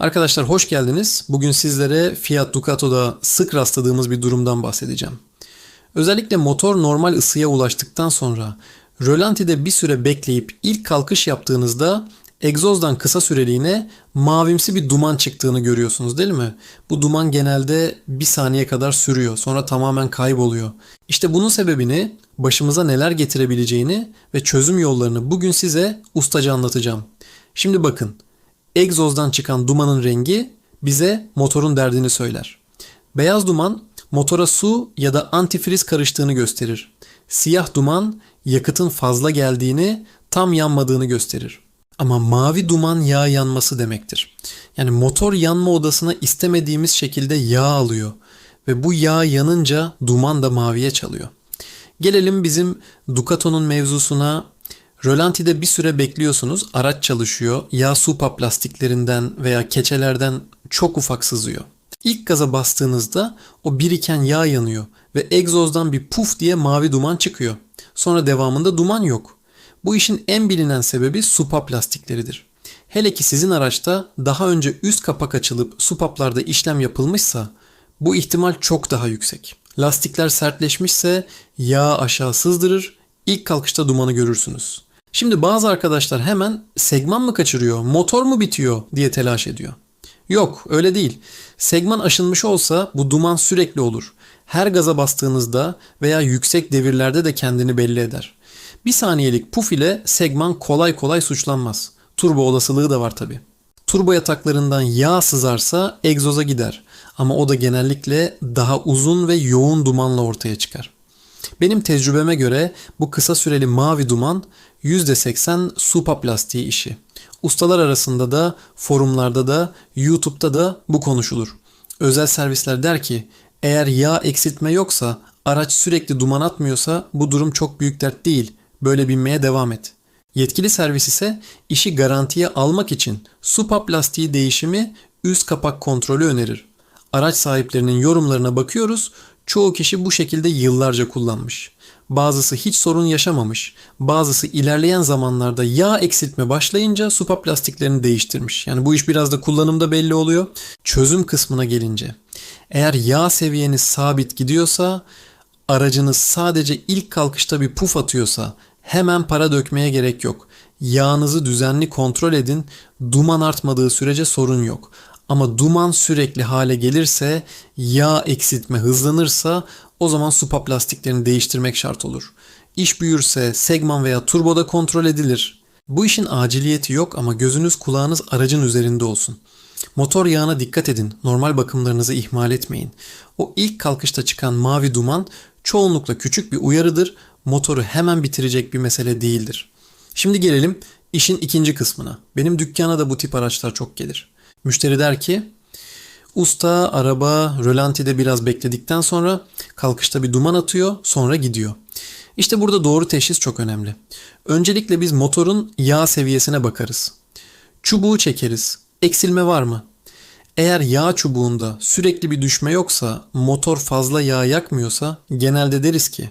Arkadaşlar hoş geldiniz. Bugün sizlere Fiat Ducato'da sık rastladığımız bir durumdan bahsedeceğim. Özellikle motor normal ısıya ulaştıktan sonra rölantide bir süre bekleyip ilk kalkış yaptığınızda egzozdan kısa süreliğine mavimsi bir duman çıktığını görüyorsunuz değil mi? Bu duman genelde bir saniye kadar sürüyor sonra tamamen kayboluyor. İşte bunun sebebini başımıza neler getirebileceğini ve çözüm yollarını bugün size ustaca anlatacağım. Şimdi bakın egzozdan çıkan dumanın rengi bize motorun derdini söyler. Beyaz duman motora su ya da antifriz karıştığını gösterir. Siyah duman yakıtın fazla geldiğini, tam yanmadığını gösterir. Ama mavi duman yağ yanması demektir. Yani motor yanma odasına istemediğimiz şekilde yağ alıyor ve bu yağ yanınca duman da maviye çalıyor. Gelelim bizim Ducato'nun mevzusuna. Rölantide bir süre bekliyorsunuz. Araç çalışıyor. Yağ supa plastiklerinden veya keçelerden çok ufak sızıyor. İlk gaza bastığınızda o biriken yağ yanıyor ve egzozdan bir puf diye mavi duman çıkıyor. Sonra devamında duman yok. Bu işin en bilinen sebebi supa plastikleridir. Hele ki sizin araçta daha önce üst kapak açılıp supaplarda işlem yapılmışsa bu ihtimal çok daha yüksek. Lastikler sertleşmişse yağ aşağı sızdırır, ilk kalkışta dumanı görürsünüz. Şimdi bazı arkadaşlar hemen segman mı kaçırıyor, motor mu bitiyor diye telaş ediyor. Yok öyle değil. Segman aşınmış olsa bu duman sürekli olur. Her gaza bastığınızda veya yüksek devirlerde de kendini belli eder. Bir saniyelik puf ile segman kolay kolay suçlanmaz. Turbo olasılığı da var tabi. Turbo yataklarından yağ sızarsa egzoza gider. Ama o da genellikle daha uzun ve yoğun dumanla ortaya çıkar. Benim tecrübeme göre bu kısa süreli mavi duman %80 supa plastiği işi. Ustalar arasında da, forumlarda da, YouTube'da da bu konuşulur. Özel servisler der ki eğer yağ eksiltme yoksa, araç sürekli duman atmıyorsa bu durum çok büyük dert değil. Böyle binmeye devam et. Yetkili servis ise işi garantiye almak için supa plastiği değişimi üst kapak kontrolü önerir. Araç sahiplerinin yorumlarına bakıyoruz. Çoğu kişi bu şekilde yıllarca kullanmış. Bazısı hiç sorun yaşamamış. Bazısı ilerleyen zamanlarda yağ eksiltme başlayınca supa plastiklerini değiştirmiş. Yani bu iş biraz da kullanımda belli oluyor. Çözüm kısmına gelince. Eğer yağ seviyeniz sabit gidiyorsa, aracınız sadece ilk kalkışta bir puf atıyorsa hemen para dökmeye gerek yok. Yağınızı düzenli kontrol edin. Duman artmadığı sürece sorun yok. Ama duman sürekli hale gelirse, yağ eksiltme hızlanırsa o zaman supa plastiklerini değiştirmek şart olur. İş büyürse segman veya turboda kontrol edilir. Bu işin aciliyeti yok ama gözünüz kulağınız aracın üzerinde olsun. Motor yağına dikkat edin. Normal bakımlarınızı ihmal etmeyin. O ilk kalkışta çıkan mavi duman çoğunlukla küçük bir uyarıdır. Motoru hemen bitirecek bir mesele değildir. Şimdi gelelim işin ikinci kısmına. Benim dükkana da bu tip araçlar çok gelir. Müşteri der ki usta araba rölantide biraz bekledikten sonra kalkışta bir duman atıyor sonra gidiyor. İşte burada doğru teşhis çok önemli. Öncelikle biz motorun yağ seviyesine bakarız. Çubuğu çekeriz. Eksilme var mı? Eğer yağ çubuğunda sürekli bir düşme yoksa, motor fazla yağ yakmıyorsa genelde deriz ki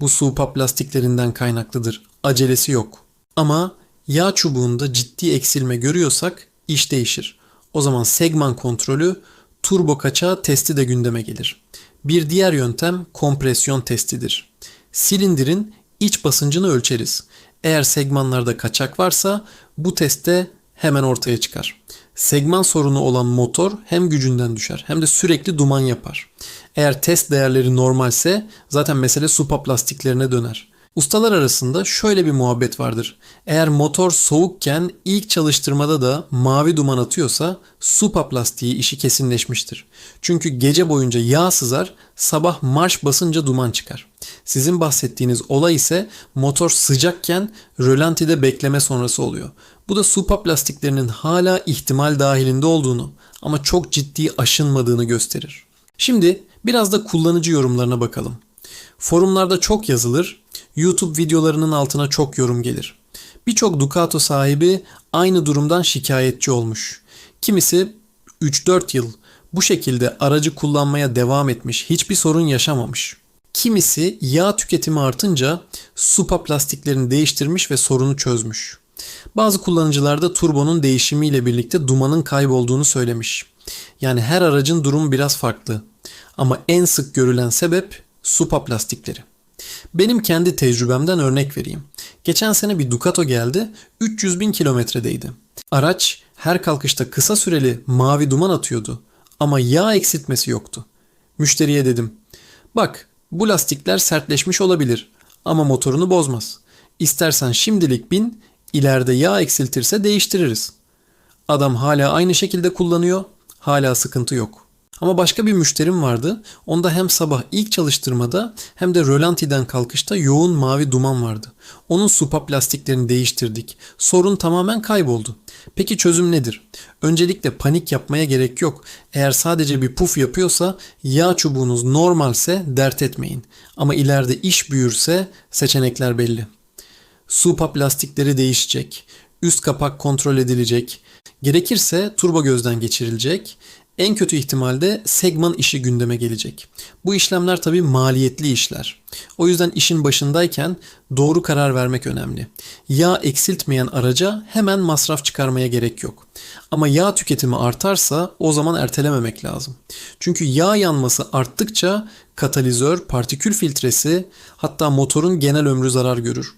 bu supa plastiklerinden kaynaklıdır. Acelesi yok. Ama yağ çubuğunda ciddi eksilme görüyorsak iş değişir. O zaman segman kontrolü, turbo kaçağı testi de gündeme gelir. Bir diğer yöntem kompresyon testidir. Silindirin iç basıncını ölçeriz. Eğer segmanlarda kaçak varsa bu testte hemen ortaya çıkar. Segman sorunu olan motor hem gücünden düşer hem de sürekli duman yapar. Eğer test değerleri normalse zaten mesele supa plastiklerine döner. Ustalar arasında şöyle bir muhabbet vardır. Eğer motor soğukken ilk çalıştırmada da mavi duman atıyorsa supa plastiği işi kesinleşmiştir. Çünkü gece boyunca yağ sızar, sabah marş basınca duman çıkar. Sizin bahsettiğiniz olay ise motor sıcakken rölantide bekleme sonrası oluyor. Bu da supa plastiklerinin hala ihtimal dahilinde olduğunu ama çok ciddi aşınmadığını gösterir. Şimdi biraz da kullanıcı yorumlarına bakalım. Forumlarda çok yazılır, YouTube videolarının altına çok yorum gelir. Birçok Ducato sahibi aynı durumdan şikayetçi olmuş. Kimisi 3-4 yıl bu şekilde aracı kullanmaya devam etmiş, hiçbir sorun yaşamamış. Kimisi yağ tüketimi artınca supa plastiklerini değiştirmiş ve sorunu çözmüş. Bazı kullanıcılar da turbonun değişimiyle birlikte dumanın kaybolduğunu söylemiş. Yani her aracın durumu biraz farklı. Ama en sık görülen sebep supa plastikleri. Benim kendi tecrübemden örnek vereyim. Geçen sene bir Ducato geldi, 300 bin kilometredeydi. Araç her kalkışta kısa süreli mavi duman atıyordu ama yağ eksiltmesi yoktu. Müşteriye dedim, bak bu lastikler sertleşmiş olabilir ama motorunu bozmaz. İstersen şimdilik bin, ileride yağ eksiltirse değiştiririz. Adam hala aynı şekilde kullanıyor, hala sıkıntı yok. Ama başka bir müşterim vardı. Onda hem sabah ilk çalıştırmada hem de rölantiden kalkışta yoğun mavi duman vardı. Onun supa plastiklerini değiştirdik. Sorun tamamen kayboldu. Peki çözüm nedir? Öncelikle panik yapmaya gerek yok. Eğer sadece bir puf yapıyorsa yağ çubuğunuz normalse dert etmeyin. Ama ileride iş büyürse seçenekler belli. Supa plastikleri değişecek. Üst kapak kontrol edilecek. Gerekirse turbo gözden geçirilecek. En kötü ihtimalde segman işi gündeme gelecek. Bu işlemler tabii maliyetli işler. O yüzden işin başındayken doğru karar vermek önemli. Yağ eksiltmeyen araca hemen masraf çıkarmaya gerek yok. Ama yağ tüketimi artarsa o zaman ertelememek lazım. Çünkü yağ yanması arttıkça katalizör, partikül filtresi hatta motorun genel ömrü zarar görür.